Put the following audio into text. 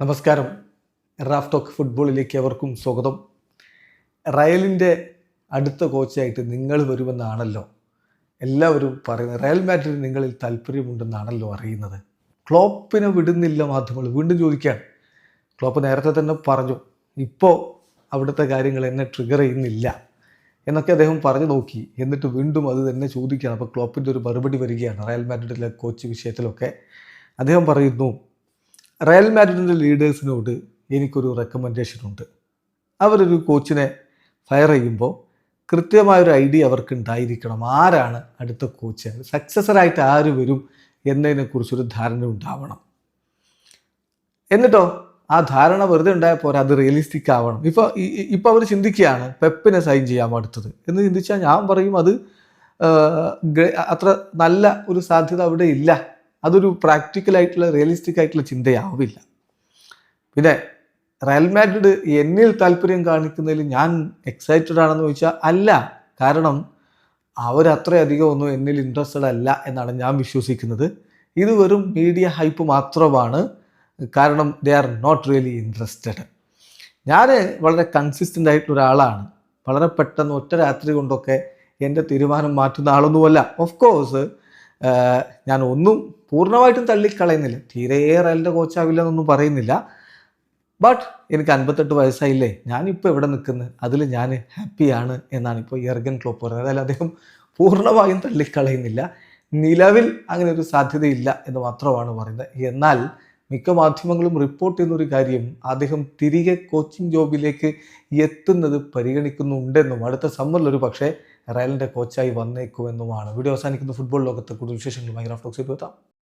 നമസ്കാരം. Raf talk ഫുട്ബോളിലേക്ക് അവർക്കും സ്വാഗതം. റയലിന്റെ അടുത്ത കോച്ചായിട്ട് നിങ്ങൾ വരുമെന്നാണല്ലോ എല്ലാവരും പറയുന്നത്. റയൽ മാഡ്രിഡ് നിങ്ങളിൽ താല്പര്യമുണ്ടെന്നാണല്ലോ അറിയുന്നത്. ക്ലോപ്പിനെ വിടുന്നില്ല മാധ്യമങ്ങൾ. വീണ്ടും ചോദിക്കുകയാണ് ക്ലോപ്പ് നേരത്തെ തന്നെ പറഞ്ഞു. ഇപ്പോൾ അവിടുത്തെ കാര്യങ്ങൾ എന്നെ ട്രിഗർ ചെയ്യുന്നില്ല എന്നൊക്കെ അദ്ദേഹം പറഞ്ഞു നോക്കി. എന്നിട്ട് വീണ്ടും അത് തന്നെ ചോദിക്കുകയാണ്. അപ്പോൾ ക്ലോപ്പിന്റെ ഒരു മറുപടി വരികയാണ് റയൽ മാഡ്രിഡിലെ കോച്ച് വിഷയത്തിലൊക്കെ. അദ്ദേഹം പറയുന്നു റയൽ മാഡ്രിഡിന്റെ ലീഡേഴ്സിനോട് എനിക്കൊരു റെക്കമെൻഡേഷൻ ഉണ്ട്. അവരൊരു കോച്ചിനെ ഫയർ ചെയ്യുമ്പോൾ കൃത്യമായൊരു ഐഡിയ അവർക്ക് ഉണ്ടായിരിക്കണം ആരാണ് അടുത്ത കോച്ച് സക്സസറായിട്ട് ആര് വരും എന്നതിനെക്കുറിച്ചൊരു ധാരണ ഉണ്ടാവണം. എന്നിട്ടോ ആ ധാരണ വെറുതെ ഉണ്ടായാൽ പോരാ അത് റിയലിസ്റ്റിക് ആവണം. ഇപ്പോൾ ഇപ്പോൾ അവർ ചിന്തിക്കുകയാണ് പെപ്പിനെ സൈൻ ചെയ്യാൻ അടുത്തത്. എന്ന് ചിന്തിച്ചാൽ ഞാൻ പറയും അത് അത്ര നല്ല ഒരു സാധ്യത അവിടെ ഇല്ല. അതൊരു പ്രാക്ടിക്കൽ ആയിട്ടുള്ള റിയലിസ്റ്റിക് ആയിട്ടുള്ള ചിന്തയാവില്ല. പിന്നെ റയൽ മാഡ്രിഡ് എന്നിൽ താല്പര്യം കാണിക്കുന്നതിൽ ഞാൻ എക്സൈറ്റഡ് ആണെന്ന് ചോദിച്ചാൽ അല്ല. കാരണം അവരത്രയധികം ഒന്നും എന്നിൽ ഇൻട്രസ്റ്റഡ് അല്ല എന്നാണ് ഞാൻ വിശ്വസിക്കുന്നത്. ഇത് വെറും മീഡിയ ഹൈപ്പ് മാത്രമാണ്. കാരണം they are not really interested ഞാൻ വളരെ കൺസിസ്റ്റന്റ് ആയിട്ടുള്ള ഒരാളാണ്. വളരെ പെട്ടെന്ന് ഒറ്റ രാത്രി കൊണ്ടൊക്കെ എന്റെ തീരുമാനം മാറ്റുന്ന ആളൊന്നുമല്ല. ഓഫ് കോഴ്സ് ഞാൻ ഒന്നും പൂർണമായിട്ടും തള്ളിക്കളയുന്നില്ല. തീരെ റയലിന്റെ കോച്ചാവില്ല എന്നൊന്നും പറയുന്നില്ല. ബട്ട് എനിക്ക് അൻപത്തെട്ട് വയസ്സായില്ലേ? ഞാനിപ്പോൾ എവിടെ നിൽക്കുന്നത് അതിൽ ഞാൻ ഹാപ്പിയാണ് എന്നാണ് ഇപ്പോൾ എർഗൻ ക്ലോപ്പ് പറയുന്നത്. അതായത് അദ്ദേഹം പൂർണമായും തള്ളിക്കളയുന്നില്ല. നിലവിൽ അങ്ങനെ ഒരു സാധ്യതയില്ല എന്ന് മാത്രമാണ് പറയുന്നത്. എന്നാൽ മിക്ക മാധ്യമങ്ങളും റിപ്പോർട്ട് ചെയ്യുന്നൊരു കാര്യം അദ്ദേഹം തിരികെ കോച്ചിങ് ജോബിലേക്ക് എത്തുന്നത് പരിഗണിക്കുന്നുണ്ടെന്നും അടുത്ത സമ്മറിൽ ഒരു പക്ഷേ റയലിന്റെ കോച്ചായി വന്നേക്കുമെന്നുമാണ്. വീഡിയോ അവസാനിക്കുന്ന. ഫുട്ബോൾ ലോകത്തെ കൂടുതൽ വിശേഷങ്ങളുമായി റാഫ്റ്റോക്സ് എത്താം.